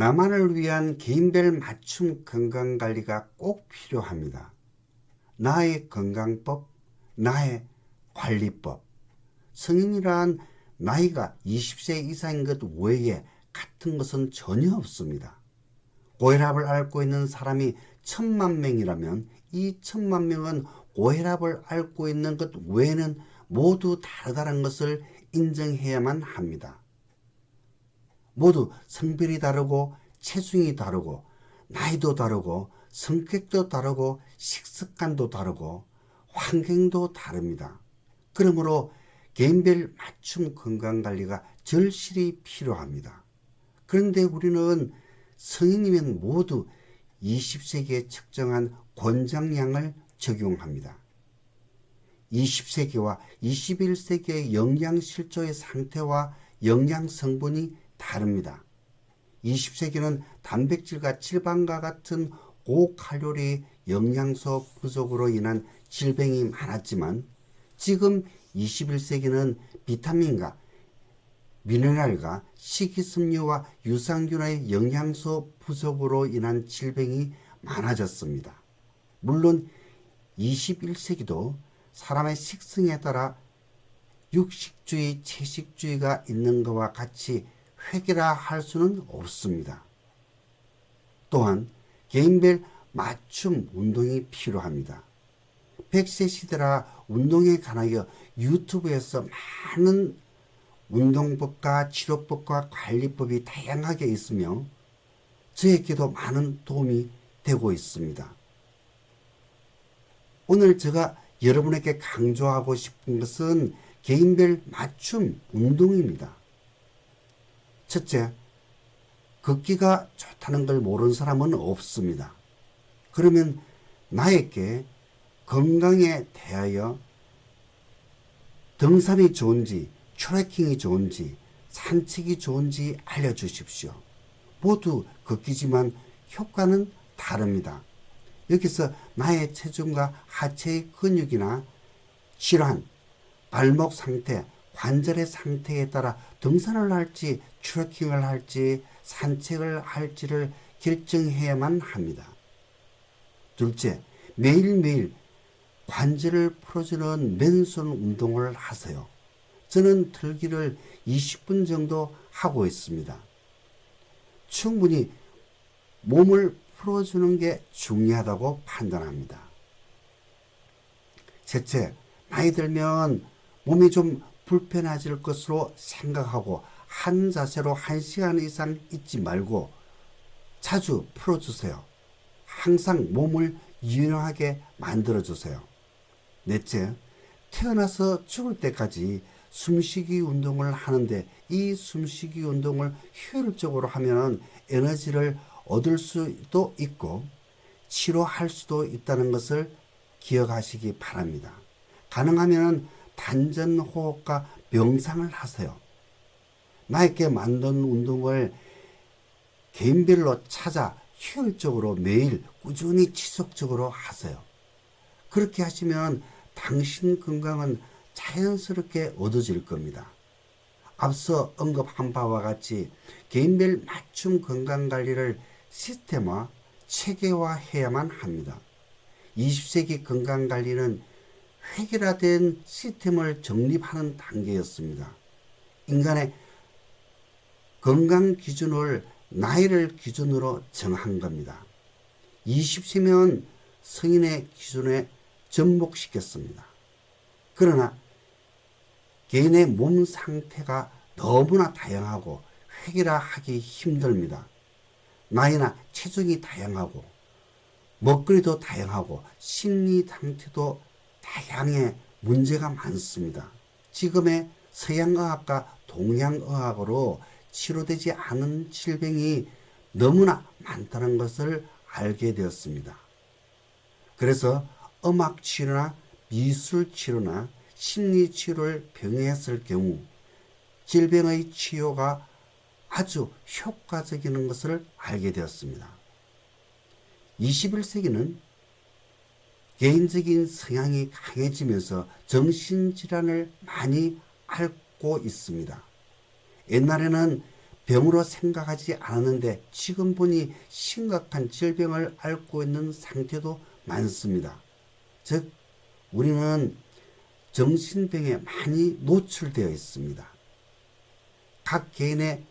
나만을 위한 개인별 맞춤 건강관리가 꼭 필요합니다. 나의 건강법, 나의 관리법. 성인이란 나이가 20세 이상인 것 외에 같은 것은 전혀 없습니다. 고혈압을 앓고 있는 사람이 천만 명이라면 이 천만 명은 고혈압을 앓고 있는 것 외에는 모두 다르다는 것을 인정해야만 합니다. 모두 성별이 다르고 체중이 다르고 나이도 다르고 성격도 다르고 식습관도 다르고 환경도 다릅니다. 그러므로 개인별 맞춤 건강관리가 절실히 필요합니다. 그런데 우리는 성인이면 모두 20세기에 측정한 권장량을 적용합니다. 20세기와 21세기의 영양 실조의 상태와 영양 성분이 다릅니다. 20세기는 단백질과 질방과 같은 고칼로리 영양소 부족으로 인한 질병이 많았지만 지금 21세기는 비타민과 미네랄과 식이섬유와 유산균의 영양소 부족으로 인한 질병이 많아졌습니다. 물론 21세기도 사람의 식성에 따라 육식주의, 채식주의가 있는 것과 같이 획일화 할 수는 없습니다. 또한 개인별 맞춤 운동이 필요합니다. 100세 시대라 운동에 관하여 유튜브에서 많은 운동법과 치료법과 관리법이 다양하게 있으며 저에게도 많은 도움이 되고 있습니다. 오늘 제가 여러분에게 강조하고 싶은 것은 개인별 맞춤 운동입니다. 첫째, 걷기가 좋다는 걸 모르는 사람은 없습니다. 그러면 나에게 건강에 대하여 등산이 좋은지, 트레킹이 좋은지, 산책이 좋은지 알려주십시오. 모두 걷기지만 효과는 다릅니다. 여기서 나의 체중과 하체의 근육이나 질환, 발목 상태, 관절의 상태에 따라 등산을 할지 트레킹을 할지 산책을 할지를 결정해야만 합니다. 둘째, 매일매일 관절을 풀어주는 맨손 운동을 하세요. 저는 들기를 20분 정도 하고 있습니다. 충분히 몸을 풀어주는 게 중요하다고 판단합니다. 셋째, 나이 들면 몸이 좀 불편해질 것으로 생각하고 한 자세로 한 시간 이상 있지 말고 자주 풀어주세요. 항상 몸을 유연하게 만들어주세요. 넷째, 태어나서 죽을 때까지 숨쉬기 운동을 하는데 이 숨쉬기 운동을 효율적으로 하면 에너지를 얻을 수도 있고 치료할 수도 있다는 것을 기억하시기 바랍니다. 가능하면 단전 호흡과 명상을 하세요. 나에게 만든 운동을 개인별로 찾아 효율적으로 매일 꾸준히 지속적으로 하세요. 그렇게 하시면 당신 건강은 자연스럽게 얻어질 겁니다. 앞서 언급한 바와 같이 개인별 맞춤 건강 관리를 시스템화, 체계화해야만 합니다. 20세기 건강 관리는 획일화된 시스템을 정립하는 단계였습니다. 인간의 건강 기준을 나이를 기준으로 정한 겁니다. 20세면 성인의 기준에 접목시켰습니다. 그러나 개인의 몸 상태가 너무나 다양하고 획일화하기 힘듭니다. 나이나 체중이 다양하고 먹거리도 다양하고 심리 상태도 다양해 문제가 많습니다. 지금의 서양의학과 동양의학으로 치료되지 않은 질병이 너무나 많다는 것을 알게 되었습니다. 그래서 음악 치료나 미술 치료나 심리 치료를 병행했을 경우 질병의 치료가 아주 효과적인 것을 알게 되었습니다. 21세기는 개인적인 성향이 강해지면서 정신질환을 많이 앓고 있습니다. 옛날에는 병으로 생각하지 않았는데 지금 보니 심각한 질병을 앓고 있는 상태도 많습니다. 즉, 우리는 정신병에 많이 노출되어 있습니다. 각 개인의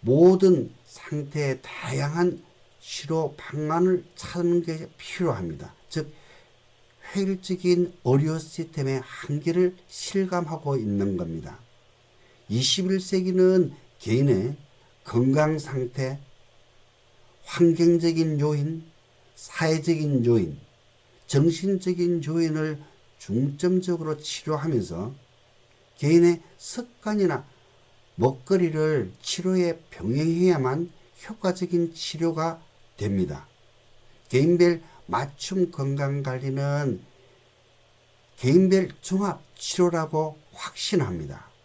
모든 상태에 다양한 치료 방안을 찾는 게 필요합니다. 즉, 획일적인 의료 시스템의 한계를 실감하고 있는 겁니다. 21세기는 개인의 건강 상태, 환경적인 요인, 사회적인 요인, 정신적인 요인을 중점적으로 치료하면서 개인의 습관이나 먹거리를 치료에 병행해야만 효과적인 치료가 됩니다. 개인별 맞춤 건강 관리는 개인별 종합 치료라고 확신합니다.